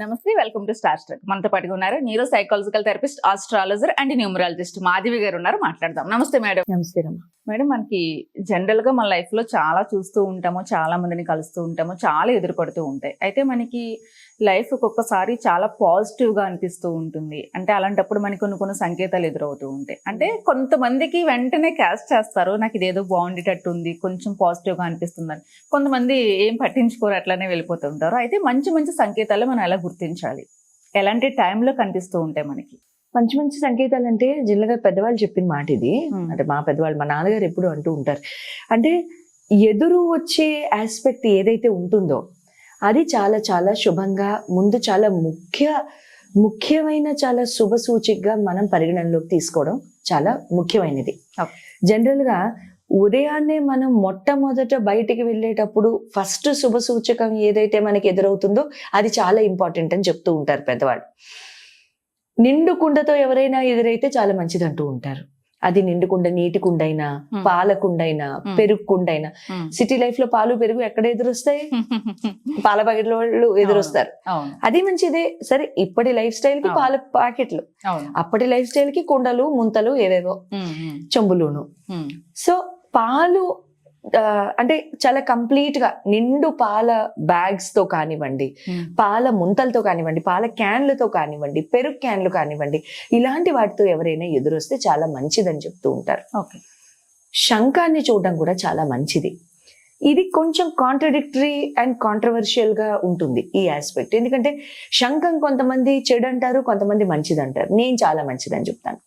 నమస్తే welcome to star star మనతో పాటుగా ఉన్నారు neuro psychological therapist astrologer and numerologist Madhavi గారు ఉన్నారు. మాట్లాడదాం. నమస్తే మేడం. నమస్తే రమ్మ మేడం మనకి జనరల్గా మన లైఫ్లో చాలా చూస్తూ ఉంటాము చాలా మందిని కలుస్తూ ఉంటాము చాలా ఎదురుపడుతూ ఉంటాయి. అయితే మనకి లైఫ్ ఒక్కొక్కసారి చాలా పాజిటివ్గా అనిపిస్తూ ఉంటుంది. అంటే అలాంటప్పుడు మనకి కొన్ని కొన్ని సంకేతాలు ఎదురవుతూ ఉంటాయి. అంటే కొంతమందికి వెంటనే క్యాష్ చేస్తారు నాకు ఇదేదో బాగుండేటట్టు ఉంది కొంచెం పాజిటివ్గా అనిపిస్తుంది అని కొంతమంది ఏం పట్టించుకోరు అట్లానే వెళ్ళిపోతూ ఉంటారు. అయితే మంచి మంచి సంకేతాలు మనం ఎలా గుర్తించాలి? ఎలాంటి టైంలో కనిపిస్తూ ఉంటాయి మనకి? మంచి మంచి సంకేతాలు అంటే జనరల్గా పెద్దవాళ్ళు చెప్పిన మాట ఇది. అంటే మా పెద్దవాళ్ళు మా నాన్నగారు ఎప్పుడు అంటూ ఉంటారు అంటే ఎదురు వచ్చే ఆస్పెక్ట్ ఏదైతే ఉంటుందో అది చాలా చాలా శుభంగా ముందు చాలా ముఖ్య ముఖ్యమైన చాలా శుభ సూచికగా మనం పరిగణనలోకి తీసుకోవడం చాలా ముఖ్యమైనది Okay. జనరల్గా ఉదయాన్నే మనం మొట్టమొదట బయటికి వెళ్ళేటప్పుడు ఫస్ట్ శుభ సూచకం ఏదైతే మనకి ఎదురవుతుందో అది చాలా ఇంపార్టెంట్ అని చెప్తూ ఉంటారు పెద్దవాళ్ళు నిండు కుండతో ఎవరైనా ఎదురైతే చాలా మంచిది అంటూ ఉంటారు. అది నిండు కుండ నీటి కుండైనా. పాల కుండైనా. పెరుగు కుండైనా. సిటీ లైఫ్లో పాలు పెరుగు ఎక్కడ ఎదురొస్తాయి? పాల ప్యాకెట్ల వాళ్ళు ఎదురొస్తారు. అది మంచిదే. సరే ఇప్పటి లైఫ్ స్టైల్కి. పాల ప్యాకెట్లు. అప్పటి లైఫ్ స్టైల్కి కుండలు ముంతలు ఏవేవో చెంబులును. సో పాలు అంటే చాలా కంప్లీట్గా నిండు పాల బ్యాగ్స్తో కానివ్వండి. పాల ముంతలతో కానివ్వండి పాల క్యాన్లతో కానివ్వండి పెరుగు క్యాన్లు కానివ్వండి ఇలాంటి వాటితో ఎవరైనా ఎదురొస్తే చాలా మంచిదని చెప్తూ ఉంటారు. ఓకే. శంఖాన్ని చూడడం కూడా చాలా మంచిది. ఇది కొంచెం కాంట్రడిక్టరీ అండ్ కాంట్రవర్షియల్గా ఉంటుంది ఈ ఆస్పెక్ట్ ఎందుకంటే శంఖం కొంతమంది చెడు అంటారు కొంతమంది మంచిది అంటారు నేను చాలా మంచిదని చెప్తాను.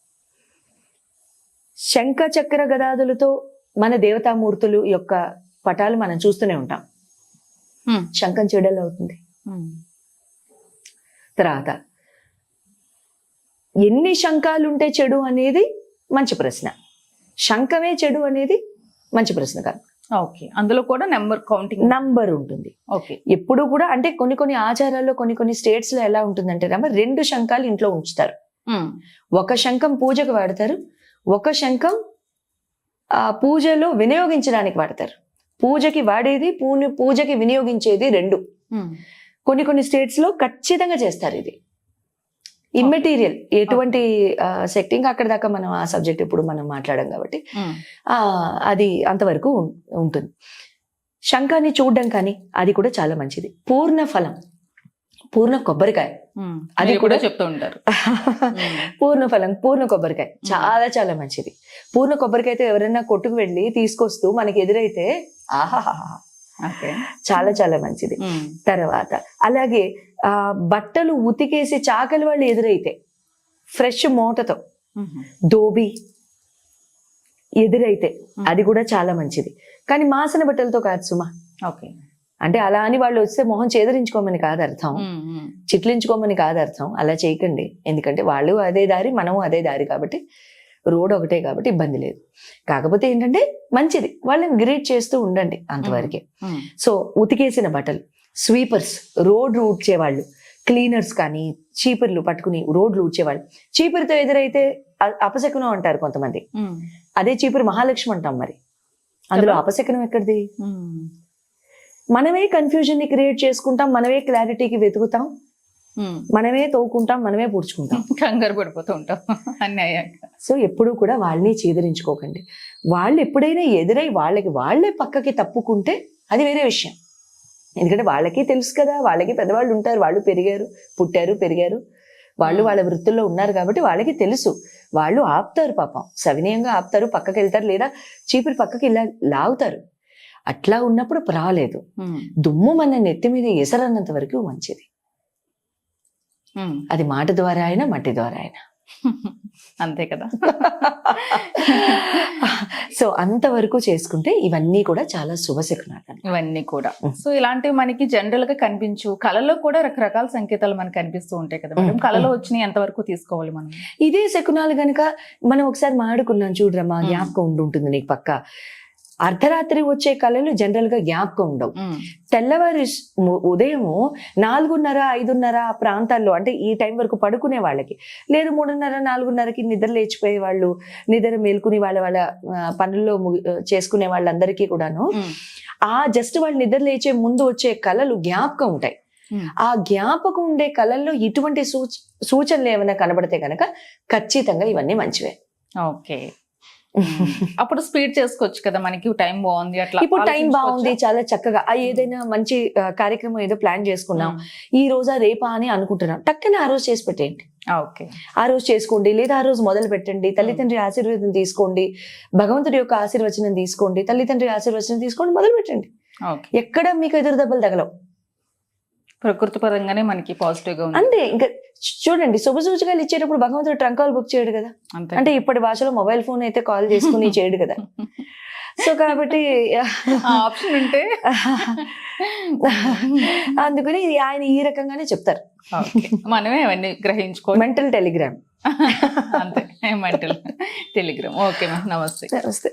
శంఖ చక్ర గదాదులతో మన దేవతామూర్తులు యొక్క పటాలు మనం చూస్తూనే ఉంటాం. శంఖం చెడలు అవుతుంది. తర్వాత ఎన్ని శంఖాలు ఉంటే చెడు అనేది మంచి ప్రశ్న. శంఖమే చెడు అనేది మంచి ప్రశ్న కాదు. ఓకే. అందులో కూడా నెంబర్ కౌంటింగ్. నంబర్ ఉంటుంది. ఓకే. ఎప్పుడు కూడా అంటే కొన్ని కొన్ని ఆచారాల్లో కొన్ని కొన్ని స్టేట్స్లో ఎలా ఉంటుందంటే రమ్మ రెండు శంఖాలు ఇంట్లో ఉంచుతారు. ఒక శంఖం పూజకు వాడతారు. ఒక శంఖం పూజలో వినియోగించడానికి వాడతారు. పూజకి వాడేది పూని పూజకి వినియోగించేది రెండు. కొన్ని కొన్ని స్టేట్స్లో ఖచ్చితంగా చేస్తారు ఇది. ఇమ్మెటీరియల్ ఎటువంటి సెట్టింగ్ అక్కడ దాకా మనం ఆ సబ్జెక్ట్ ఇప్పుడు మనం మాట్లాడాం కాబట్టి అది అంతవరకు ఉంటుంది. శంఖాన్ని చూడడం కానీ అది కూడా చాలా మంచిది. పూర్ణ ఫలం పూర్ణ కొబ్బరికాయ. అది కూడా చెప్తూ ఉంటారు. పూర్ణ ఫలం పూర్ణ కొబ్బరికాయ. చాలా చాలా మంచిది. పూర్ణ కొబ్బరికాయతో ఎవరైనా కొట్టుకు వెళ్ళి తీసుకొస్తూ మనకి ఎదురైతే ఆహాహా చాలా చాలా మంచిది. తర్వాత అలాగే ఆ బట్టలు ఉతికేసి చాకలి వాళ్ళు ఎదురైతే ఫ్రెష్ మూటతో. దోబి ఎదురైతే అది కూడా చాలా మంచిది. కానీ మాసిన బట్టలతో కాదు సుమా. ఓకే. అంటే అలా అని వాళ్ళు వస్తే మొహం చేదరించుకోమని కాదు అర్థం. చిట్లించుకోమని కాదు అర్థం అలా చేయకండి ఎందుకంటే వాళ్ళు అదే దారి మనము అదే దారి కాబట్టి రోడ్ ఒకటే కాబట్టి ఇబ్బంది లేదు కాకపోతే ఏంటంటే మంచిది వాళ్ళని గ్రీట్ చేస్తూ ఉండండి అంతవరకే. సో ఉతికేసిన బట్టలు స్వీపర్స్ రోడ్ ఊడ్చేవాళ్ళు క్లీనర్స్ కానీ చీపుర్లు పట్టుకుని రోడ్లు ఊడ్చేవాళ్ళు చీపురుతో ఎదురైతే అపశకునం అంటారు కొంతమంది. అదే చీపురు మహాలక్ష్మి అంటాం మరి అందులో. అపశకునం ఎక్కడిది. మనమే కన్ఫ్యూజన్ని క్రియేట్ చేసుకుంటాం మనమే క్లారిటీకి వెతుకుతాం. మనమే తోకుంటాం మనమే పూడ్చుకుంటాం. కంగారు పడిపోతూ ఉంటాం అన్ని అయ్యాక సో ఎప్పుడూ కూడా వాళ్ళని చీదరించుకోకండి. వాళ్ళు ఎప్పుడైనా ఎదురై వాళ్ళకి వాళ్ళే పక్కకి తప్పుకుంటే అది వేరే విషయం. ఎందుకంటే వాళ్ళకి తెలుసు కదా వాళ్ళకి పెద్దవాళ్ళు ఉంటారు వాళ్ళు పెరిగారు పుట్టారు పెరిగారు. వాళ్ళు వాళ్ళ వృత్తుల్లో ఉన్నారు కాబట్టి వాళ్ళకి తెలుసు. వాళ్ళు ఆపుతారు పాపం. సవినయంగా ఆపుతారు పక్కకి వెళ్తారు లేదా చీపురు పక్కకి ఇలా లాగుతారు. అట్లా ఉన్నప్పుడు ఉమ్. దుమ్ము మన నెత్తి మీద ఎసరన్నంత వరకు మంచిది. అది మాట ద్వారా అయినా మట్టి ద్వారా అయినా. అంతే కదా. సో అంతవరకు చేసుకుంటే ఇవన్నీ కూడా చాలా శుభశకునాలు ఇవన్నీ కూడా. సో ఇలాంటివి మనకి జనరల్గా కనిపించు. కళలో కూడా రకరకాల సంకేతాలు మనకి కనిపిస్తూ ఉంటాయి కదా మేడం. కళలో వచ్చినాయి ఎంతవరకు తీసుకోవాలి మనం? ఇదే శకునాలు గనక మనం ఒకసారి మాడుకున్నాం చూడరమ్మా మ్మ్. జ్ఞాపకం ఉండి ఉంటుంది నీకు పక్క. అర్ధరాత్రి వచ్చే కళలు జనరల్గా జ్ఞాపకం ఉండవు. తెల్లవారి ఉదయము నాలుగున్నర ఐదున్నర ఆ ప్రాంతాల్లో అంటే ఈ టైం వరకు పడుకునే వాళ్ళకి లేదు మూడున్నర నాలుగున్నరకి నిద్ర లేచిపోయే వాళ్ళు నిద్ర మేల్కుని వాళ్ళ వాళ్ళ పనుల్లో చేసుకునే వాళ్ళందరికీ కూడాను. ఆ జస్ట్ వాళ్ళు నిద్ర లేచే ముందు వచ్చే కళలు జ్ఞాపకం ఉంటాయి. ఆ జ్ఞాపకం ఉండే కళల్లో ఇటువంటి సూచ సూచనలు ఏమైనా కనబడితే కనుక ఖచ్చితంగా ఇవన్నీ మంచివే ఓకే అప్పుడు స్పీడ్ చేసుకోవచ్చు కదా మనకి టైం బాగుంది అట్లా ఇప్పుడు టైం బాగుంది? చాలా చక్కగా. ఆ ఏదైనా మంచి కార్యక్రమం ఏదో ప్లాన్ చేసుకున్నాం. ఈ రోజా రేపా అని అనుకుంటున్నాం. టక్కన ఆ రోజు చేసి పెట్టేయండి. ఓకే. ఆ రోజు చేసుకోండి లేదా ఆ రోజు మొదలు పెట్టండి. తల్లిదండ్రి ఆశీర్వాదం తీసుకోండి భగవంతుడి యొక్క ఆశీర్వచనం తీసుకోండి తల్లిదండ్రి ఆశీర్వచనం తీసుకోండి మొదలు పెట్టండి. ఎక్కడ మీకు ఎదురు దెబ్బలు తగలవు. ప్రకృతి పరంగానే మనకి పాజిటివ్గా అంతే ఇంకా చూడండి శుభ సూచకాలు ఇచ్చేటప్పుడు భగవంతుడు ట్రంక్ కాల్ బుక్ చేయడు కదా? అంటే ఇప్పటి భాషలో మొబైల్ ఫోన్ అయితే కాల్ చేసుకుని చేయడు కదా? సో కాబట్టి ఆప్షన్ ఉంటే అందుకని ఆయన ఈ రకంగానే చెప్తారు. మనమే అవన్నీ గ్రహించుకోవాలి మెంటల్ టెలిగ్రామ్ అంతే మెంటల్ టెలిగ్రామ్ ఓకే మ్యామ్ నమస్తే. నమస్తే.